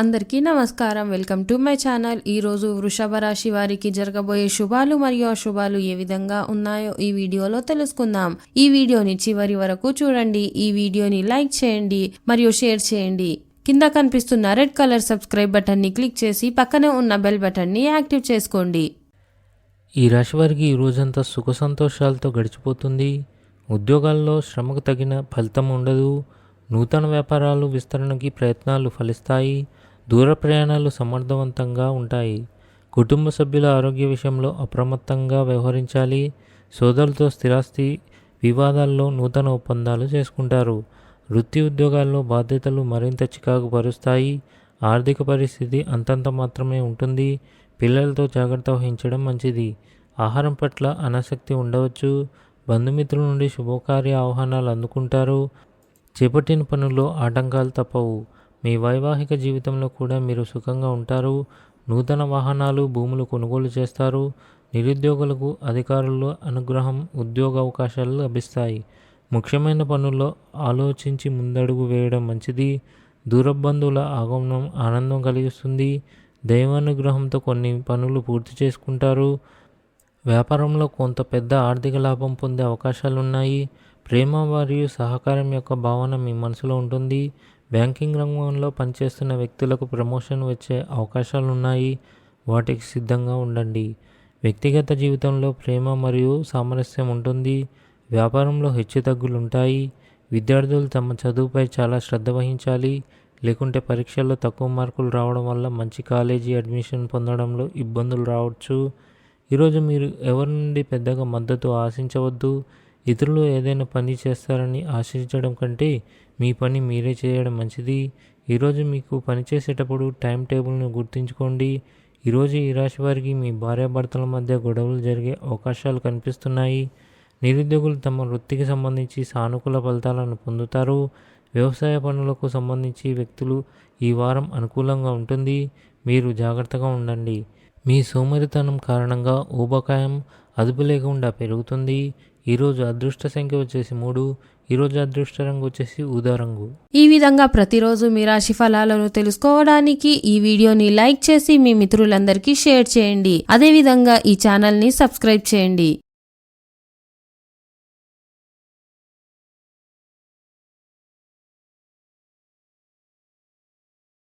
అందరికీ నమస్కారం. Welcome to my channel. ఈరోజు వృషభ రాశి వారికి జరగబోయే శుభాలు మరియు అశుభాలు ఏ విధంగా ఉన్నాయో ఈ వీడియోలో తెలుసుకుందాం. ఈ వీడియోని చివరి వరకు చూడండి. ఈ వీడియోని లైక్ చేయండి మరియు షేర్ చేయండి. కింద కనిపిస్తున్న రెడ్ కలర్ సబ్స్క్రైబ్ బటన్ని క్లిక్ చేసి పక్కనే ఉన్న బెల్ బటన్ని యాక్టివ్ చేసుకోండి. ఈ రాశి వారికి ఈ రోజంతా సుఖ సంతోషాలతో గడిచిపోతుంది. ఉద్యోగాల్లో శ్రమకు తగిన ఫలితం ఉండదు. నూతన వ్యాపారాలు విస్తరణకి ప్రయత్నాలు ఫలిస్తాయి. దూర ప్రయాణాలు సమర్థవంతంగా ఉంటాయి. కుటుంబ సభ్యుల ఆరోగ్య విషయంలో అప్రమత్తంగా వ్యవహరించాలి. సోదరులతో స్థిరాస్తి వివాదాల్లో నూతన ఒప్పందాలు చేసుకుంటారు. వృత్తి ఉద్యోగాల్లో బాధ్యతలు మరింత చికాకు పరుస్తాయి. ఆర్థిక పరిస్థితి అంతంత మాత్రమే ఉంటుంది. పిల్లలతో జాగ్రత్త వహించడం మంచిది. ఆహారం పట్ల అనాసక్తి ఉండవచ్చు. బంధుమిత్రుల నుండి శుభకార్య ఆహ్వానాలు అందుకుంటారు. చేపట్టిన పనుల్లో ఆటంకాలు తప్పవు. మీ వైవాహిక జీవితంలో కూడా మీరు సుఖంగా ఉంటారు. నూతన వాహనాలు భూములు కొనుగోలు చేస్తారు. నిరుద్యోగులకు అధికారుల అనుగ్రహం ఉద్యోగ అవకాశాలు లభిస్తాయి. ముఖ్యమైన పనుల్లో ఆలోచించి ముందడుగు వేయడం మంచిది. దూరబంధువుల ఆగమనం ఆనందం కలిగిస్తుంది. దైవానుగ్రహంతో కొన్ని పనులు పూర్తి చేసుకుంటారు. వ్యాపారంలో కొంత పెద్ద ఆర్థిక లాభం పొందే అవకాశాలు ఉన్నాయి ప్రేమ మరియు సహకారం యొక్క భావన మీ మనసులో ఉంటుంది. బ్యాంకింగ్ రంగంలో పనిచేస్తున్న వ్యక్తులకు ప్రమోషన్ వచ్చే అవకాశాలు ఉన్నాయి వాటికి సిద్ధంగా ఉండండి. వ్యక్తిగత జీవితంలో ప్రేమ మరియు సామరస్యం ఉంటుంది. వ్యాపారంలో హెచ్చుతగ్గులు ఉంటాయి విద్యార్థులు తమ చదువుపై చాలా శ్రద్ధ వహించాలి. లేకుంటే పరీక్షల్లో తక్కువ మార్కులు రావడం వల్ల మంచి కాలేజీ అడ్మిషన్ పొందడంలో ఇబ్బందులు రావచ్చు. ఈరోజు మీరు ఎవరి నుండి పెద్దగా మద్దతు ఆశించవద్దు. ఇతరులు ఏదైనా పని చేస్తారని ఆశించడం కంటే మీ పని మీరే చేయడం మంచిది. ఈరోజు మీకు పని చేసేటప్పుడు టైం టేబుల్ను గుర్తుంచుకోండి. ఈరోజు ఈ రాశి వారికి మీ భార్యాభర్తల మధ్య గొడవలు జరిగే అవకాశాలు కనిపిస్తున్నాయి. నిరుద్యోగులు తమ వృత్తికి సంబంధించి సానుకూల ఫలితాలను పొందుతారు. వ్యవసాయ పనులకు సంబంధించి వ్యక్తులు ఈ వారం అనుకూలంగా ఉంటుంది. మీరు జాగ్రత్తగా ఉండండి. మీ సోమరితనం కారణంగా ఊబకాయం అదుపు లేకుండా పెరుగుతుంది. ఈరోజు అదృష్ట సంఖ్య వచ్చేసి మూడు ఈరోజు అదృష్ట రంగు వచ్చేసి ఊదా రంగు. ఈ విధంగా ప్రతిరోజు మీ రాశి ఫలాలను తెలుసుకోవడానికి ఈ వీడియోని లైక్ చేసి మీ మిత్రులందరికీ షేర్ చేయండి. అదేవిధంగా ఈ ఛానల్ని సబ్స్క్రైబ్ చేయండి.